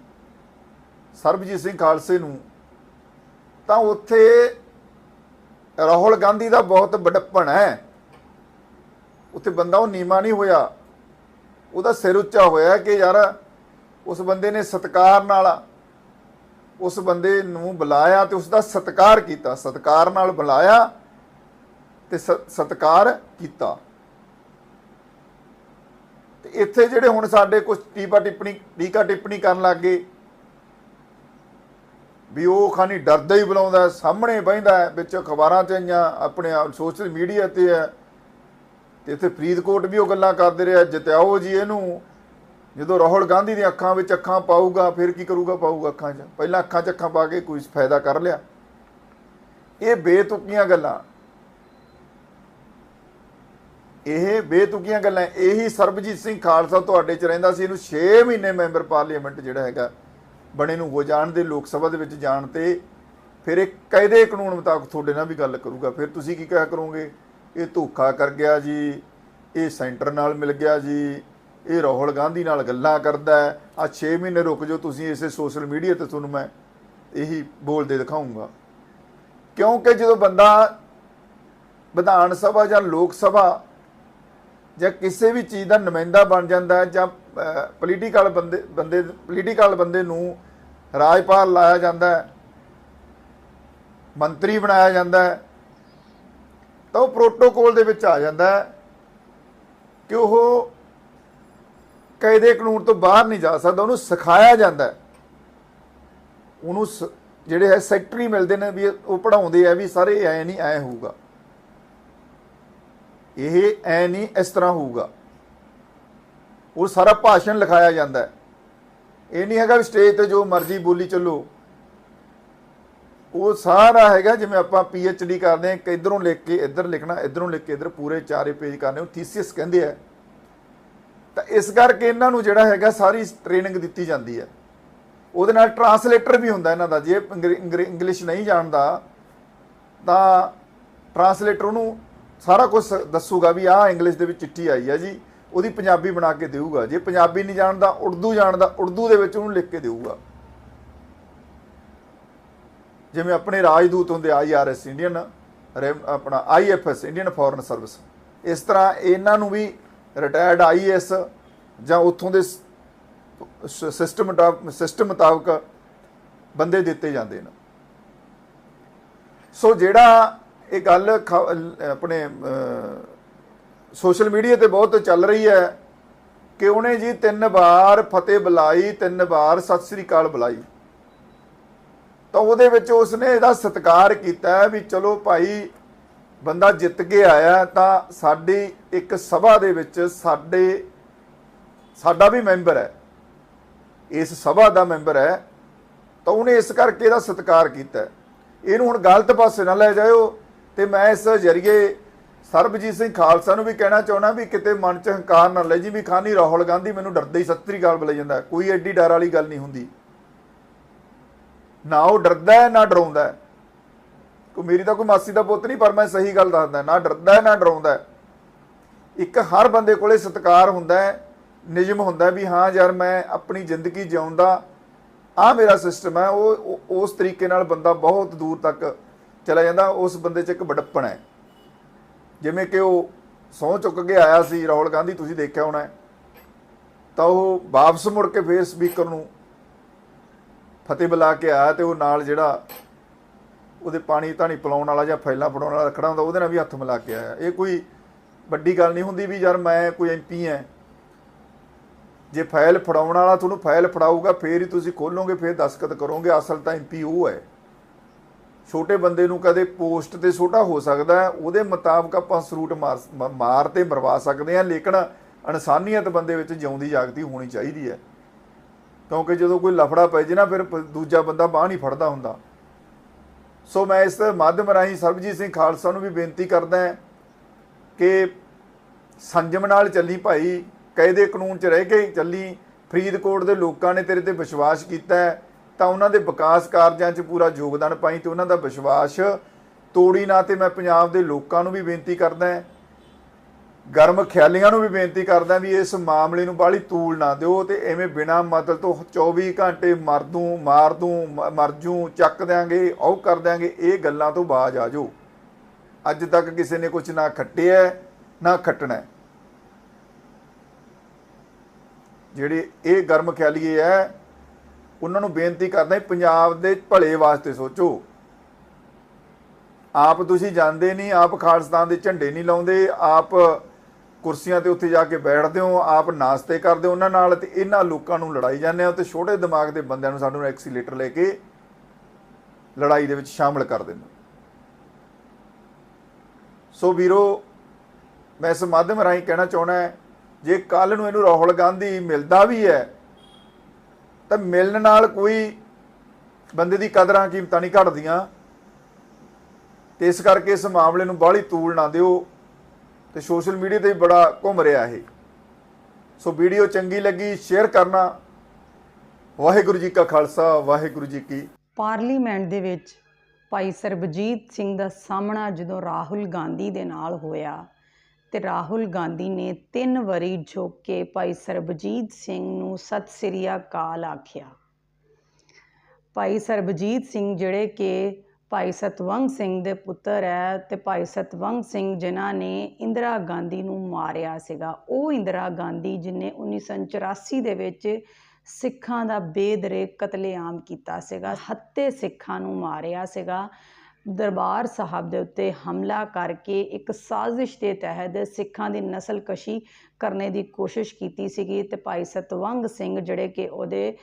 ਸਰਬਜੀਤ ਸਿੰਘ ਖਾਲਸੇ ਨੂੰ, ਤਾਂ ਉੱਥੇ ਰਾਹੁਲ ਗਾਂਧੀ ਦਾ ਬਹੁਤ ਵੱਡਪਣ ਹੈ। ਉੱਥੇ ਬੰਦਾ ਉਹ ਨੀਮਾ ਨਹੀਂ ਹੋਇਆ। ਉਹਦਾ ਸਿਰ ਉੱਚਾ ਹੋਇਆ ਕਿ ਯਾਰ ਉਸ ਬੰਦੇ ਨੇ ਸਤਕਾਰ ਨਾਲ ਉਸ ਬੰਦੇ ਨੂੰ ਬੁਲਾਇਆ ਤੇ ਉਸ ਦਾ ਸਤਕਾਰ ਕੀਤਾ। ਸਤਕਾਰ ਨਾਲ ਬੁਲਾਇਆ ਤੇ ਸ- ਸਤਕਾਰ ਕੀਤਾ। ਤੇ ਇੱਥੇ ਜਿਹੜੇ ਹੁਣ ਸਾਡੇ ਕੁਝ ਟੀਪਾ ਟਿੱਪਣੀ, ਟੀਕਾ ਟਿੱਪਣੀ ਕਰਨ ਲੱਗ ਗਏ, ਵੀ ਉਹ ਖਾਨੀ ਡਰਦਾ ਹੀ ਬੁਲਾਉਂਦਾ ਸਾਹਮਣੇ ਬਹਿੰਦਾ ਵਿੱਚ ਅਖਬਾਰਾਂ 'ਚ ਆਈਆਂ, ਆਪਣੇ ਸੋਸ਼ਲ ਮੀਡੀਆ ਤੇ ਹੈ। ਤੇ ਇੱਥੇ ਫਰੀਦਕੋਟ ਵੀ ਉਹ ਗੱਲਾਂ ਕਰਦੇ ਰਿਹਾ ਜਤਿਆਓ ਜੀ ਇਹਨੂੰ, ਜਦੋਂ ਰਾਹੁਲ ਗਾਂਧੀ ਦੀਆਂ ਅੱਖਾਂ ਵਿੱਚ ਅੱਖਾਂ ਪਾਊਗਾ, ਫਿਰ ਕੀ ਕਰੂਗਾ, ਪਾਊਗਾ ਅੱਖਾਂ 'ਚ। ਪਹਿਲਾਂ ਅੱਖਾਂ 'ਚ ਅੱਖਾਂ ਪਾ ਕੇ ਕੋਈ ਫਾਇਦਾ ਕਰ ਲਿਆ। ਇਹ ਬੇਤੁਕੀਆਂ ਗੱਲਾਂ। ਇਹ ਬੇਤੁਕੀਆਂ ਗੱਲਾਂ ਇਹੀ ਸਰਬਜੀਤ ਸਿੰਘ ਖਾਲਸਾ ਤੁਹਾਡੇ 'ਚ ਰਹਿੰਦਾ ਸੀ। ਇਹਨੂੰ 6 ਮਹੀਨੇ ਮੈਂਬਰ ਪਾਰਲੀਮੈਂਟ ਜਿਹੜਾ ਹੈਗਾ, ਬਣੇ ਨੂੰ ਹੋ ਜਾਣ ਦੇ ਲੋਕ ਸਭਾ ਦੇ ਵਿੱਚ ਜਾਣ ਤੇ ਫਿਰ ਇਹ ਕਾਇਦੇ ਕਾਨੂੰਨ ਮੁਤਾਬਕ ਤੁਹਾਡੇ ਨਾਲ ਵੀ ਗੱਲ ਕਰੂਗਾ। ਫਿਰ ਤੁਸੀਂ ਕੀ ਕਹਿਆ ਕਰੋਗੇ? ਇਹ ਧੋਖਾ ਕਰ ਗਿਆ ਜੀ, ਇਹ ਸੈਂਟਰ ਨਾਲ ਮਿਲ ਗਿਆ ਜੀ, ਇਹ ਰਾਹੁਲ ਗਾਂਧੀ ਨਾਲ ਗੱਲਾਂ ਕਰਦਾ ਹੈ। ਆ 6 ਮਹੀਨੇ ਰੁਕ ਜਾਓ, ਤੁਸੀਂ ਇਸੇ ਸੋਸ਼ਲ ਮੀਡੀਆ ਤੇ ਤੁਹਾਨੂੰ ਮੈਂ ਇਹੀ ਬੋਲਦੇ ਦਿਖਾਉਂਗਾ। ਕਿਉਂਕਿ ਜਦੋਂ ਬੰਦਾ ਵਿਧਾਨ ਸਭਾ ਜਾਂ ਲੋਕ ਸਭਾ ਜਾਂ ਕਿਸੇ ਵੀ ਚੀਜ਼ ਦਾ ਨੁਮਾਇੰਦਾ ਬਣ ਜਾਂਦਾ ਹੈ ਜਾਂ ਪੋਲੀਟੀਕਲ ਬੰਦੇ ਬੰਦੇ ਪੋਲੀਟੀਕਲ ਬੰਦੇ ਨੂੰ ਰਾਜਪਾਲ ਲਾਇਆ ਜਾਂਦਾ ਹੈ, ਮੰਤਰੀ ਬਣਾਇਆ ਜਾਂਦਾ ਹੈ, ਤਾਂ ਉਹ ਪ੍ਰੋਟੋਕੋਲ ਦੇ ਵਿੱਚ ਆ ਜਾਂਦਾ ਹੈ ਕਿ ਉਹ ਕਾਇਦੇ ਕਾਨੂੰਨ ਤੋਂ ਬਾਹਰ ਨਹੀਂ ਜਾ ਸਕਦਾ, ਉਹਨੂੰ ਸਿਖਾਇਆ ਜਾਂਦਾ ਹੈ। ਉਹਨੂੰ ਸ- ਜਿਹੜੇ ਹੈ ਸੈਕਟਰੀ ਮਿਲਦੇ ਨੇ ਵੀ ਉਹ ਪੜਾਉਂਦੇ ਆ ਵੀ ਸਾਰੇ ਐ ਨਹੀਂ, ਐ ਹੋਊਗਾ। ਇਹ ਐ ਨਹੀਂ ਇਸ ਤਰ੍ਹਾਂ ਹੋਊਗਾ। ਉਹ ਸਾਰਾ ਭਾਸ਼ਣ ਲਿਖਾਇਆ ਜਾਂਦਾ ਹੈ। ਇਹ ਨਹੀਂ ਹੈਗਾ ਵੀ ਸਟੇਜ ਤੇ ਜੋ ਮਰਜ਼ੀ ਬੋਲੀ ਚੱਲੋ। ਉਹ ਸਾਰਾ ਹੈਗਾ ਜਿਵੇਂ ਆਪਾਂ ਪੀ ਐਚ ਡੀ ਕਰਦੇ ਹਾਂ ਕਿ ਇਧਰੋਂ ਲਿਖ ਕੇ ਇੱਧਰ ਲਿਖਣਾ, ਇਧਰੋਂ ਲਿਖ ਕੇ ਇੱਧਰ ਪੂਰੇ ਚਾਰੇ ਪੇਜ ਕਰਨੇ, ਉਹ ਥੀਸਿਸ ਕਹਿੰਦੇ ਆ। ਤਾਂ ਇਸ ਕਰਕੇ ਇਹਨਾਂ ਨੂੰ ਜਿਹੜਾ ਹੈਗਾ ਸਾਰੀ ਟ੍ਰੇਨਿੰਗ ਦਿੱਤੀ ਜਾਂਦੀ ਹੈ। ਉਹਦੇ ਨਾਲ ਟਰਾਂਸਲੇਟਰ ਵੀ ਹੁੰਦਾ ਇਹਨਾਂ ਦਾ। ਜੇ ਅੰਗਰੇ- ਇੰਗਲਿਸ਼ ਨਹੀਂ ਜਾਣਦਾ, ਤਾਂ ਟਰਾਂਸਲੇਟਰ ਉਹਨੂੰ ਸਾਰਾ ਕੁਝ ਦੱਸੂਗਾ ਵੀ ਆਹ ਇੰਗਲਿਸ਼ ਦੇ ਵਿੱਚ ਚਿੱਠੀ ਆਈ ਹੈ ਜੀ, ਉਹਦੀ ਪੰਜਾਬੀ ਬਣਾ ਕੇ ਦੇਊਗਾ। ਜੇ ਪੰਜਾਬੀ ਨਹੀਂ ਜਾਣਦਾ, ਉਰਦੂ ਜਾਣਦਾ, ਉਰਦੂ ਦੇ ਵਿੱਚ ਉਹਨੂੰ ਲਿਖ ਕੇ ਦੇਊਗਾ। ਜਿਵੇਂ ਆਪਣੇ ਰਾਜਦੂਤ ਹੁੰਦੇ ਆਈਆਰਐਸ ਇੰਡੀਅਨ ਰੈਮ- ਆਪਣਾ ਆਈਐਫਐਸ ਇੰਡੀਅਨ ਫੋਰਨ ਸਰਵਿਸ ਇਸ ਤਰ੍ਹਾਂ ਇਹਨਾਂ ਨੂੰ ਵੀ ਰਿਟਾਇਰਡ ਆਈਐਸ ਜਾਂ ਉੱਥੋਂ ਦੇ ਸਿਸਟਮ ਸਿਸਟਮ ਮੁਤਾਬਕ ਬੰਦੇ ਦਿੱਤੇ ਜਾਂਦੇ ਨੇ। ਸੋ ਜਿਹੜਾ ਇਹ ਗੱਲ ਖ- ਆਪਣੇ ਸੋਸ਼ਲ ਮੀਡੀਆ ਤੇ ਬਹੁਤ ਚੱਲ ਰਹੀ ਹੈ ਕਿ ਉਹਨੇ ਜੀ ਤਿੰਨ ਵਾਰ ਫਤਿਹ ਬੁਲਾਈ, ਤਿੰਨ ਵਾਰ ਸਤਿ ਸ੍ਰੀ ਅਕਾਲ ਬੁਲਾਈ। ਤਾਂ ਉਹਦੇ ਵਿੱਚ ਉਸਨੇ ਇਹਦਾ ਸਤਿਕਾਰ ਕੀਤਾ ਵੀ ਚਲੋ ਭਾਈ, ਬੰਦਾ ਜਿੱਤ ਕੇ ਆਇਆ ਤਾਂ ਸਾਡੀ ਇੱਕ ਸਭਾ ਦੇ ਵਿੱਚ ਸਾਡੇ, ਸਾਡਾ ਵੀ ਮੈਂਬਰ ਹੈ। ਇਸ ਸਭਾ ਦਾ ਮੈਂਬਰ ਹੈ। ਤਾਂ ਉਹਨੇ ਇਸ ਕਰਕੇ ਇਹਦਾ ਸਤਿਕਾਰ ਕੀਤਾ। ਇਹਨੂੰ ਹੁਣ ਗਲਤ ਪਾਸੇ ਨਾ ਲੈ ਜਾਇਓ। ਤੇ ਮੈਂ ਇਸ ਜਰੀਏ ਸਰਬਜੀਤ ਸਿੰਘ ਖਾਲਸਾ ਨੂੰ ਵੀ ਕਹਿਣਾ ਚਾਹੁੰਦਾ ਵੀ ਕਿਤੇ ਮਨ ਚ ਹੰਕਾਰ ਨਾ ਲੈ। ਜੀ, ਵੀ ਖਾਨੀ ਰਾਹੁਲ ਗਾਂਧੀ ਮੈਨੂੰ ਡਰਦੇ ਹੀ ਸਤਿ ਸ੍ਰੀ ਬੁਲਾਈ ਜਾਂਦਾ। ਕੋਈ ਐਡੀ ਡਰ ਵਾਲੀ ਗੱਲ ਨਹੀਂ ਹੁੰਦੀ। ਨਾ ਉਹ ਡਰਦਾ ਹੈ, ਨਾ ਡਰਾਉਂਦਾ ਹੈ। ਕੋਈ ਮੇਰੀ ਤਾਂ ਕੋਈ ਮਾਸੀ ਦਾ ਪੁੱਤ ਨਹੀਂ, ਪਰ ਮੈਂ ਸਹੀ ਗੱਲ ਦੱਸਦਾ। ਨਾ ਡਰਦਾ ਹੈ, ਨਾ ਡਰਾਉਂਦਾ ਹੈ। ਇੱਕ ਹਰ ਬੰਦੇ ਕੋਲੇ ਸਤਿਕਾਰ ਹੁੰਦਾ ਹੈ, ਨਿਯਮ ਹੁੰਦਾ ਵੀ ਹਾਂ ਯਾਰ ਮੈਂ ਆਪਣੀ ਜ਼ਿੰਦਗੀ ਜਿਉਂਦਾ। ਆ ਮੇਰਾ ਸਿਸਟਮ ਹੈ ਉਹ- ਉਸ ਤਰੀਕੇ ਨਾਲ ਬੰਦਾ ਬਹੁਤ ਦੂਰ ਤੱਕ ਚਲਾ ਜਾਂਦਾ, ਉਸ ਬੰਦੇ 'ਚ ਇੱਕ ਵਡੱਪਣ ਹੈ। ਜਿਵੇਂ ਕਿ ਉਹ ਸਹੁੰ ਚੁੱਕ ਕੇ ਆਇਆ ਸੀ, ਰਾਹੁਲ ਗਾਂਧੀ ਤੁਸੀਂ ਦੇਖਿਆ ਹੋਣਾ ਤਾਂ ਉਹ ਵਾਪਸ ਮੁੜ ਕੇ ਫੇਰ ਸਪੀਕਰ ਨੂੰ ਫਤਿਹ ਬੁਲਾ ਕੇ ਆਇਆ ਤੇ ਉਹ ਨਾਲ ਜਿਹੜਾ ਉਹਦੇ ਪਾਣੀ ਧਾਣੀ ਪਿਲਾਉਣ ਵਾਲਾ ਜਾਂ ਫਾਈਲਾਂ ਫੜਾਉਣ ਵਾਲਾ ਰੱਖਣਾ ਹੁੰਦਾ, ਉਹਦੇ ਨਾਲ ਵੀ ਹੱਥ ਮਿਲਾ ਕੇ ਆਇਆ। ਇਹ ਕੋਈ ਵੱਡੀ ਗੱਲ ਨਹੀਂ ਹੁੰਦੀ ਵੀ ਯਾਰ ਮੈਂ ਕੋਈ ਐਮਪੀ ਐ। ਜੇ ਫਾਈਲ ਫੜਾਉਣ ਵਾਲਾ ਤੁਹਾਨੂੰ ਫਾਈਲ ਫੜਾਊਗਾ, ਫੇਰ ਹੀ ਤੁਸੀਂ ਖੋਲੋਗੇ ਫੇਰ ਦਸਖਤ ਕਰੋਗੇ, ਅਸਲ ਤਾਂ ਐਮਪੀ ਉਹ ਹੈ। ਛੋਟੇ ਬੰਦੇ ਨੂੰ ਕਦੇ ਪੋਸਟ ਤੇ ਛੋਟਾ ਹੋ ਸਕਦਾ ਹੈ, ਉਹਦੇ ਮੁਤਾਬਕ ਆਪਾਂ ਸਰੂਟ ਮਾਰ, ਮ- ਮਾਰ ਤੇ ਮਰਵਾ ਸਕਦੇ ਹਾਂ, ਲੇਕਿਨ ਇਨਸਾਨੀਅਤ ਬੰਦੇ ਵਿੱਚ ਜਿਉਂਦੀ ਜਾਗਦੀ ਹੋਣੀ ਚਾਹੀਦੀ ਹੈ। ਕਿਉਂਕਿ ਜਦੋਂ ਕੋਈ ਲਫੜਾ ਪੈ ਜੇ ਨਾ, ਫਿਰ ਦੂਜਾ ਬੰਦਾ ਬਾਹ ਨਹੀਂ ਫੜਦਾ ਹੁੰਦਾ। ਸੋ ਮੈਂ ਇਸ ਮਾਧਿਅਮ ਰਾਹੀਂ ਸਰਬਜੀਤ ਸਿੰਘ ਖਾਲਸਾ ਨੂੰ ਵੀ ਬੇਨਤੀ ਕਰਦਾ ਹਾਂ ਕਿ ਸੰਜਮ ਨਾਲ ਚੱਲੀ ਭਾਈ ਕਾਇਦੇ ਕਾਨੂੰਨ 'ਚ ਰਹਿ ਕੇ ਚੱਲੀ, ਫਰੀਦਕੋਟ ਦੇ ਲੋਕਾਂ ਨੇ ਤੇਰੇ ਤੇ ਵਿਸ਼ਵਾਸ ਕੀਤਾ ਹੈ ਤਾਂ ਉਹਨਾਂ ਦੇ ਵਿਕਾਸ ਕਾਰਜਾਂ 'ਚ ਪੂਰਾ ਯੋਗਦਾਨ ਪਾਈ ਤੇ ਉਹਨਾਂ ਦਾ ਵਿਸ਼ਵਾਸ ਤੋੜੀ ਨਾ ਤੇ ਮੈਂ ਪੰਜਾਬ ਦੇ ਲੋਕਾਂ ਨੂੰ ਵੀ ਬੇਨਤੀ ਕਰਦਾ ਹਾਂ, ਗਰਮ ਖਿਆਲੀਆਂ ਨੂੰ ਵੀ ਬੇਨਤੀ ਕਰਦਾ ਵੀ ਇਸ ਮਾਮਲੇ ਨੂੰ ਬਾਹਲੀ ਤੂਲ ਨਾ ਦਿਓ ਤੇ ਐਵੇਂ ਬਿਨਾ ਮਤਲਬ ਤੋਂ 24 ਘੰਟੇ ਮਰ ਦੂੰ ਮਾਰ ਦੂੰ, ਮ- ਮਰ ਜੂੰ, ਚੱਕ ਦਿਆਂਗੇ, ਉਹ ਕਰ ਦਿਆਂਗੇ, ਇਹ ਗੱਲਾਂ ਤੋਂ ਬਾਜ ਆ ਜਾਓ। ਅੱਜ ਤੱਕ ਕਿਸੇ ਨੇ ਕੁਝ ਨਾ ਖੱਟਿਆ, ਨਾ ਖੱਟਣਾ। ਜਿਹੜੇ ਇਹ ਗਰਮ ਖਿਆਲੀਏ ਹੈ ਉਹਨਾਂ ਨੂੰ ਬੇਨਤੀ ਕਰਦਾ ਵੀ ਪੰਜਾਬ ਦੇ ਭਲੇ ਵਾਸਤੇ ਸੋਚੋ ਆਪ ਤੁਸੀਂ ਜਾਂਦੇ ਨਹੀਂ, ਆਪ ਖਾਲਸਤਾਨ ਦੇ ਝੰਡੇ ਨਹੀਂ ਲਾਉਂਦੇ, ਆਪ ਕੁਰਸੀਆਂ ਤੇ ਉੱਥੇ ਜਾ ਕੇ ਬੈਠਦੇ ਹੋ, ਆਪ ਨਾਸਤੇ ਕਰਦੇ ਹੋ ਉਹਨਾਂ ਨਾਲ ਤੇ ਇਹਨਾਂ ਲੋਕਾਂ ਨੂੰ ਲੜਾਈ ਜਾਂਦੇ ਹੋ ਤੇ ਛੋਟੇ ਦਿਮਾਗ ਦੇ ਬੰਦਿਆਂ ਨੂੰ ਸਾਨੂੰ ਐਕਸੀਲੇਟਰ ਲੈ ਕੇ ਲੜਾਈ ਦੇ ਵਿੱਚ ਸ਼ਾਮਲ ਕਰ ਦਿੰਦੇ ਹੋ। ਸੋ ਵੀਰੋ, ਮੈਂ ਇਸ ਮਾਧਿਅਮ ਰਾਹੀਂ ਕਹਿਣਾ ਚਾਹਣਾ ਜੇ ਕੱਲ ਨੂੰ ਇਹਨੂੰ ਰਾਹੁਲ ਗਾਂਧੀ ਮਿਲਦਾ ਵੀ ਹੈ ਤਾਂ ਮਿਲਣ ਨਾਲ ਕੋਈ ਬੰਦੇ ਦੀ ਕਦਰਾਂ ਕੀਮਤਾਂ ਨਹੀਂ ਘਟਦੀਆਂ। ਤੇ ਇਸ ਕਰਕੇ ਇਸ ਮਾਮਲੇ ਨੂੰ ਬਾਹਲੀ ਤੂਲ ਨਾ ਦਿਓ ਤੇ ਸੋਸ਼ਲ ਮੀਡੀਆ ਤੇ ਵੀ ਬੜਾ ਘੁੰਮ ਰਿਹਾ ਇਹ। ਸੋ ਵੀਡੀਓ ਚੰਗੀ ਲੱਗੀ, ਸ਼ੇਅਰ ਕਰਨਾ। ਵਾਹਿਗੁਰੂ ਜੀ ਕਾ ਖਾਲਸਾ, ਵਾਹਿਗੁਰੂ ਜੀ ਕੀ ਪਾਰਲੀਮੈਂਟ ਦੇ ਵਿੱਚ ਭਾਈ ਸਰਬਜੀਤ ਸਿੰਘ ਦਾ ਸਾਹਮਣਾ ਜਦੋਂ ਰਾਹੁਲ ਗਾਂਧੀ ਦੇ ਨਾਲ ਹੋਇਆ ਤੇ ਰਾਹੁਲ ਗਾਂਧੀ ਨੇ ਤਿੰਨ ਵਾਰੀ ਝੁੱਕ ਕੇ ਭਾਈ ਸਰਬਜੀਤ ਸਿੰਘ ਨੂੰ ਸਤਿ ਸ੍ਰੀ ਅਕਾਲ ਆਖਿਆ। ਭਾਈ ਸਰਬਜੀਤ ਸਿੰਘ ਜਿਹੜੇ ਕਿ ਭਾਈ ਸਤਵੰਗ ਸਿੰਘ ਦੇ ਪੁੱਤਰ ਹੈ ਤੇ ਭਾਈ ਸਤਵੰਗ ਸਿੰਘ ਜਿਨ੍ਹਾਂ ਨੇ ਇੰਦਰਾ ਗਾਂਧੀ ਨੂੰ ਮਾਰਿਆ ਸੀਗਾ, ਉਹ ਇੰਦਰਾ ਗਾਂਧੀ ਜਿਨੇ 1984 ਦੇ ਵਿੱਚ ਸਿੱਖਾਂ ਦਾ ਬੇਦਰੇ ਕਤਲੇਆਮ ਕੀਤਾ ਸੀਗਾ, ਹੱਤੇ ਸਿੱਖਾਂ ਨੂੰ ਮਾਰਿਆ ਸੀਗਾ ਦਰਬਾਰ ਸਾਹਿਬ ਦੇ ਉੱਤੇ ਹਮਲਾ ਕਰਕੇ ਇੱਕ ਸਾਜ਼ਿਸ਼ ਦੇ ਤਹਿਤ ਸਿੱਖਾਂ ਦੀ ਨਸਲਕਸ਼ੀ ਕਰਨੇ ਦੀ ਕੋਸ਼ਿਸ਼ ਕੀਤੀ ਸੀਗੀ ਤੇ ਭਾਈ ਸਤਵੰਗ ਸਿੰਘ ਜਿਹੜੇ ਕਿ ਉਹਦੇ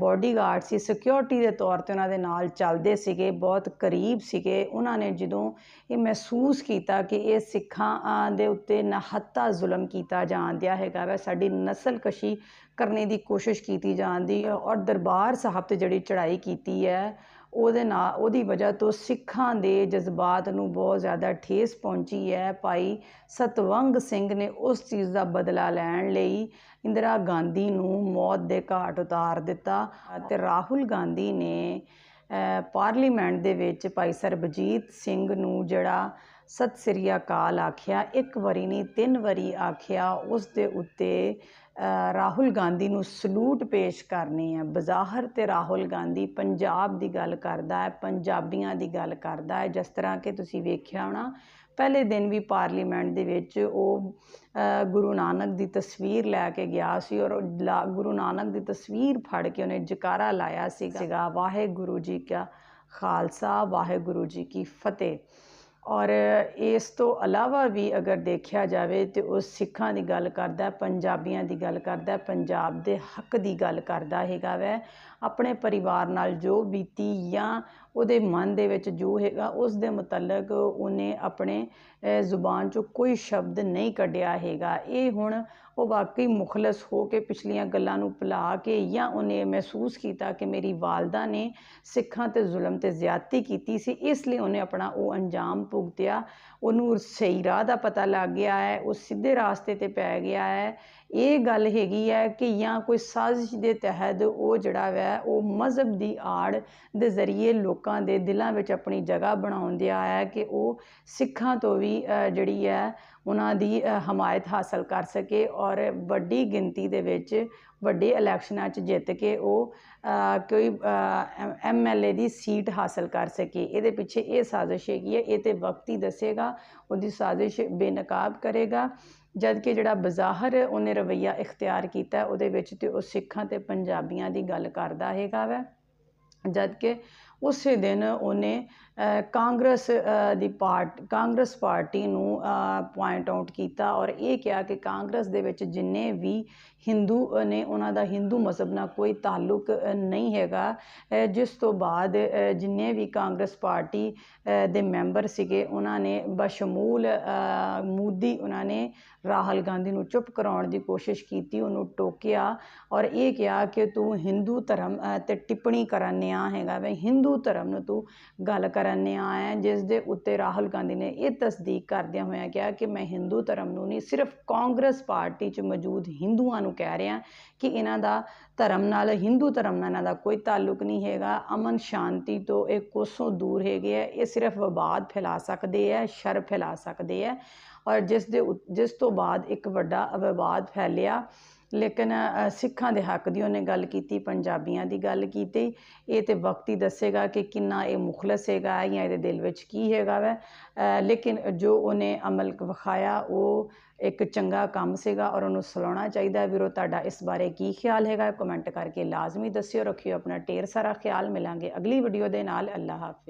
ਬਾਡੀਗਾਰਡ ਸੀ ਸਿਕਿਉਰਿਟੀ ਦੇ ਤੌਰ ਤੇ ਉਹਨਾਂ ਦੇ ਨਾਲ ਚੱਲਦੇ ਸੀਗੇ, ਬਹੁਤ ਕਰੀਬ ਸੀਗੇ। ਉਹਨਾਂ ਨੇ ਜਦੋਂ ਇਹ ਮਹਿਸੂਸ ਕੀਤਾ ਕਿ ਇਹ ਸਿੱਖਾਂ ਦੇ ਉੱਤੇ ਨਹੱਤਾ ਜ਼ੁਲਮ ਕੀਤਾ ਜਾਂਦਿਆ ਹੈਗਾ ਵਾ, ਸਾਡੀ ਨਸਲ ਕਸ਼ੀ ਕਰਨੇ ਦੀ ਕੋਸ਼ਿਸ਼ ਕੀਤੀ ਜਾਂਦੀ ਹੈ ਔਰ ਦਰਬਾਰ ਸਾਹਿਬ ਤੇ ਜਿਹੜੀ ਚੜ੍ਹਾਈ ਕੀਤੀ ਹੈ ਉਹਦੇ ਨਾਲ, ਉਹਦੀ ਵਜ੍ਹਾ ਤੋਂ ਸਿੱਖਾਂ ਦੇ ਜਜ਼ਬਾਤ ਨੂੰ ਬਹੁਤ ਜ਼ਿਆਦਾ ਠੇਸ ਪਹੁੰਚੀ ਹੈ। ਭਾਈ ਸਤਵੰਗ ਸਿੰਘ ਨੇ ਉਸ ਚੀਜ਼ ਦਾ ਬਦਲਾ ਲੈਣ ਲਈ ਇੰਦਰਾ ਗਾਂਧੀ ਨੂੰ ਮੌਤ ਦੇ ਘਾਟ ਉਤਾਰ ਦਿੱਤਾ ਤੇ ਰਾਹੁਲ ਗਾਂਧੀ ਨੇ ਪਾਰਲੀਮੈਂਟ ਦੇ ਵਿੱਚ ਭਾਈ ਸਰਬਜੀਤ ਸਿੰਘ ਨੂੰ ਜਿਹੜਾ ਸਤਿ ਸ੍ਰੀ ਅਕਾਲ ਆਖਿਆ, ਇੱਕ ਵਾਰੀ ਨਹੀਂ, ਤਿੰਨ ਵਾਰੀ ਆਖਿਆ, ਉਸ ਦੇ ਉੱਤੇ ਰਾਹੁਲ ਗਾਂਧੀ ਨੂੰ ਸਲੂਟ ਪੇਸ਼ ਕਰਨੀ ਹੈ ਬਜ਼ਾਹਰ ਤੇ ਰਾਹੁਲ ਗਾਂਧੀ ਪੰਜਾਬ ਦੀ ਗੱਲ ਕਰਦਾ ਹੈ ਪੰਜਾਬੀਆਂ ਦੀ ਗੱਲ ਕਰਦਾ ਹੈ। ਜਿਸ ਤਰ੍ਹਾਂ ਕਿ ਤੁਸੀਂ ਵੇਖਿਆ ਹੋਣਾ ਪਹਿਲੇ ਦਿਨ ਵੀ ਪਾਰਲੀਮੈਂਟ ਦੇ ਵਿੱਚ ਉਹ ਗੁਰੂ ਨਾਨਕ ਦੀ ਤਸਵੀਰ ਲੈ ਕੇ ਗਿਆ ਸੀ ਔਰ ਗੁਰੂ ਨਾਨਕ ਦੀ ਤਸਵੀਰ ਫੜ ਕੇ ਉਹਨੇ ਜਕਾਰਾ ਲਾਇਆ ਸੀਗਾ। ਵਾਹਿਗੁਰੂ ਜੀ ਕਾ ਖਾਲਸਾ ਵਾਹਿਗੁਰੂ ਜੀ ਕੀ ਫਤਿਹ। ਔਰ ਇਸ ਤੋਂ ਇਲਾਵਾ ਵੀ ਅਗਰ ਦੇਖਿਆ ਜਾਵੇ ਤੇ ਉਹ ਸਿੱਖਾਂ ਦੀ ਗੱਲ ਕਰਦਾ, ਪੰਜਾਬੀਆਂ ਦੀ ਗੱਲ ਕਰਦਾ, ਪੰਜਾਬ ਦੇ ਹੱਕ ਦੀ ਗੱਲ ਕਰਦਾ ਹੈਗਾ ਵੈ। ਆਪਣੇ ਪਰਿਵਾਰ ਨਾਲ ਜੋ ਬੀਤੀ ਜਾਂ ਉਹਦੇ ਮਨ ਦੇ ਵਿੱਚ ਜੋ ਹੈਗਾ, ਉਸ ਦੇ ਮੁਤਲਕ ਉਹਨੇ ਆਪਣੇ ਜ਼ੁਬਾਨ ਚੋਂ ਕੋਈ ਸ਼ਬਦ ਨਹੀਂ ਕੱਢਿਆ ਹੈਗਾ। ਇਹ ਹੁਣ ਉਹ ਵਾਕਈ ਮੁਖਲਸ ਹੋ ਕੇ ਪਿਛਲੀਆਂ ਗੱਲਾਂ ਨੂੰ ਭੁਲਾ ਕੇ ਜਾਂ ਉਹਨੇ ਮਹਿਸੂਸ ਕੀਤਾ ਕਿ ਮੇਰੀ ਵਾਲਦਾ ਨੇ ਸਿੱਖਾਂ ਤੇ ਜ਼ੁਲਮ ਤੇ ਜ਼ਿਆਦਤੀ ਕੀਤੀ ਸੀ, ਇਸ ਲਈ ਉਹਨੇ ਆਪਣਾ ਉਹ ਅੰਜਾਮ ਭੁਗਤਿਆ। ਉਹਨੂੰ ਸਹੀ ਰਾਹ ਦਾ ਪਤਾ ਲੱਗ ਗਿਆ ਹੈ, ਉਹ ਸਿੱਧੇ ਰਾਸਤੇ ਤੇ ਪੈ ਗਿਆ ਹੈ। ਇਹ ਗੱਲ ਹੈਗੀ ਹੈ ਕਿ ਜਾਂ ਕੋਈ ਸਾਜ਼ਿਸ਼ ਦੇ ਤਹਿਤ ਉਹ ਜਿਹੜਾ ਵੈ ਉਹ ਮਜ਼ਹਬ ਦੀ ਆੜ ਦੇ ਜ਼ਰੀਏ ਲੋਕਾਂ ਦੇ ਦਿਲਾਂ ਵਿੱਚ ਆਪਣੀ ਜਗ੍ਹਾ ਬਣਾਉਣ ਹੈ ਕਿ ਉਹ ਸਿੱਖਾਂ ਤੋਂ ਵੀ ਜਿਹੜੀ ਹੈ ਉਹਨਾਂ ਦੀ ਹਮਾਇਤ ਹਾਸਲ ਕਰ ਸਕੇ ਔਰ ਵੱਡੀ ਗਿਣਤੀ ਦੇ ਵਿੱਚ ਵੱਡੇ ਇਲੈਕਸ਼ਨਾਂ 'ਚ ਜਿੱਤ ਕੇ ਉਹ ਅ, ਕੋਈ ਐਮਐਲਏ ਦੀ ਸੀਟ ਹਾਸਲ ਕਰ ਸਕੇ। ਇਹਦੇ ਪਿੱਛੇ ਇਹ ਸਾਜ਼ਿਸ਼ ਹੈਗੀ ਹੈ ਇਹ ਤੇ ਵਕਤ ਹੀ ਦੱਸੇਗਾ ਉਹਦੀ ਸਾਜ਼ਿਸ਼ ਬੇਨਕਾਬ ਕਰੇਗਾ। ਜਦ ਕਿ ਜਿਹੜਾ ਬਜ਼ਾਹਰ ਉਹਨੇ ਰਵਈਆ ਇਖਤਿਆਰ ਕੀਤਾ, ਉਹਦੇ ਵਿੱਚ ਤੇ ਉਹ ਸਿੱਖਾਂ ਤੇ ਪੰਜਾਬੀਆਂ ਦੀ ਗੱਲ ਕਰਦਾ ਹੈਗਾ ਵੈ। ਜਦ ਕਿ ਉਸੇ ਦਿਨ ਉਹਨੇ ਕਾਂਗਰਸ ਦੀ ਪਾਰਟ, ਕਾਂਗਰਸ ਪਾਰਟੀ ਨੂੰ ਪੁਆਇੰਟ ਆਊਟ ਕੀਤਾ ਔਰ ਇਹ ਕਿਹਾ ਕਿ ਕਾਂਗਰਸ ਦੇ ਵਿੱਚ ਜਿੰਨੇ ਵੀ ਹਿੰਦੂ ਨੇ, ਉਹਨਾਂ ਦਾ ਹਿੰਦੂ ਮਜ਼ਹਬ ਨਾਲ ਕੋਈ ਤਾਲੁਕ ਨਹੀਂ ਹੈਗਾ। ਜਿਸ ਤੋਂ ਬਾਅਦ ਜਿੰਨੇ ਵੀ ਕਾਂਗਰਸ ਪਾਰਟੀ ਦੇ ਮੈਂਬਰ ਸੀਗੇ, ਉਹਨਾਂ ਨੇ ਬਸ਼ਮੂਲ ਮੋਦੀ, ਉਹਨਾਂ ਨੇ ਰਾਹੁਲ ਗਾਂਧੀ ਨੂੰ ਚੁੱਪ ਕਰਾਉਣ ਦੀ ਕੋਸ਼ਿਸ਼ ਕੀਤੀ, ਉਹਨੂੰ ਟੋਕਿਆ ਔਰ ਇਹ ਕਿਹਾ ਕਿ ਤੂੰ ਹਿੰਦੂ ਧਰਮ ਤੇ ਟਿੱਪਣੀ ਕਰਨ ਨਿਆ ਹੈਗਾ ਵੇ, ਹਿੰਦੂ ਧਰਮ ਨੂੰ ਤੂੰ ਗੱਲ ਕਰਨ ਆ ਹੈ, ਜਿਸ ਦੇ ਉੱਤੇ ਰਾਹੁਲ ਗਾਂਧੀ ਨੇ ਇਹ ਤਸਦੀਕ ਕਰਦਿਆਂ ਹੋਇਆਂ ਕਿਹਾ ਕਿ ਮੈਂ ਹਿੰਦੂ ਧਰਮ ਨੂੰ ਨਹੀਂ, ਸਿਰਫ ਕਾਂਗਰਸ ਪਾਰਟੀ 'ਚ ਮੌਜੂਦ ਹਿੰਦੂਆਂ ਨੂੰ ਕਹਿ ਰਿਹਾ ਕਿ ਇਹਨਾਂ ਦਾ ਧਰਮ ਨਾਲ, ਹਿੰਦੂ ਧਰਮ ਨਾਲ ਇਹਨਾਂ ਦਾ ਕੋਈ ਤਾਲੁਕ ਨਹੀਂ ਹੈਗਾ, ਅਮਨ ਸ਼ਾਂਤੀ ਤੋਂ ਇਹ ਕੋਸੋਂ ਦੂਰ ਹੈਗੇ ਆ, ਇਹ ਸਿਰਫ ਵਿਵਾਦ ਫੈਲਾ ਸਕਦੇ ਆ, ਸ਼ਰ ਫੈਲਾ ਸਕਦੇ ਆ ਔਰ ਜਿਸ ਦੇ ਉ- ਜਿਸ ਤੋਂ ਬਾਅਦ ਇੱਕ ਵੱਡਾ ਵਿਵਾਦ ਫੈਲਿਆ। ਲੇਕਿਨ ਸਿੱਖਾਂ ਦੇ ਹੱਕ ਦੀ ਉਹਨੇ ਗੱਲ ਕੀਤੀ, ਪੰਜਾਬੀਆਂ ਦੀ ਗੱਲ ਕੀਤੀ। ਇਹ ਤੇ ਵਕਤ ਹੀ ਦੱਸੇਗਾ ਕਿ ਕਿੰਨਾ ਇਹ ਮੁਖਲਸ ਹੈਗਾ ਜਾਂ ਇਹਦੇ ਦਿਲ ਵਿੱਚ ਕੀ ਹੈਗਾ ਵੈ। ਲੇਕਿਨ ਜੋ ਉਹਨੇ ਅਮਲ ਵਿਖਾਇਆ, ਉਹ ਇੱਕ ਚੰਗਾ ਕੰਮ ਸੀਗਾ ਔਰ ਉਹਨੂੰ ਸਲਾਉਣਾ ਚਾਹੀਦਾ। ਵੀਰੋ, ਤੁਹਾਡਾ ਇਸ ਬਾਰੇ ਕੀ ਖਿਆਲ ਹੈਗਾ? ਕਮੈਂਟ ਕਰਕੇ ਲਾਜ਼ਮੀ ਦੱਸਿਓ। ਰੱਖਿਓ ਆਪਣਾ ਢੇਰ ਸਾਰਾ ਖਿਆਲ। ਮਿਲਾਂਗੇ ਅਗਲੀ ਵੀਡੀਓ ਦੇ ਨਾਲ। ਅੱਲਾ ਹਾਫਿਜ਼।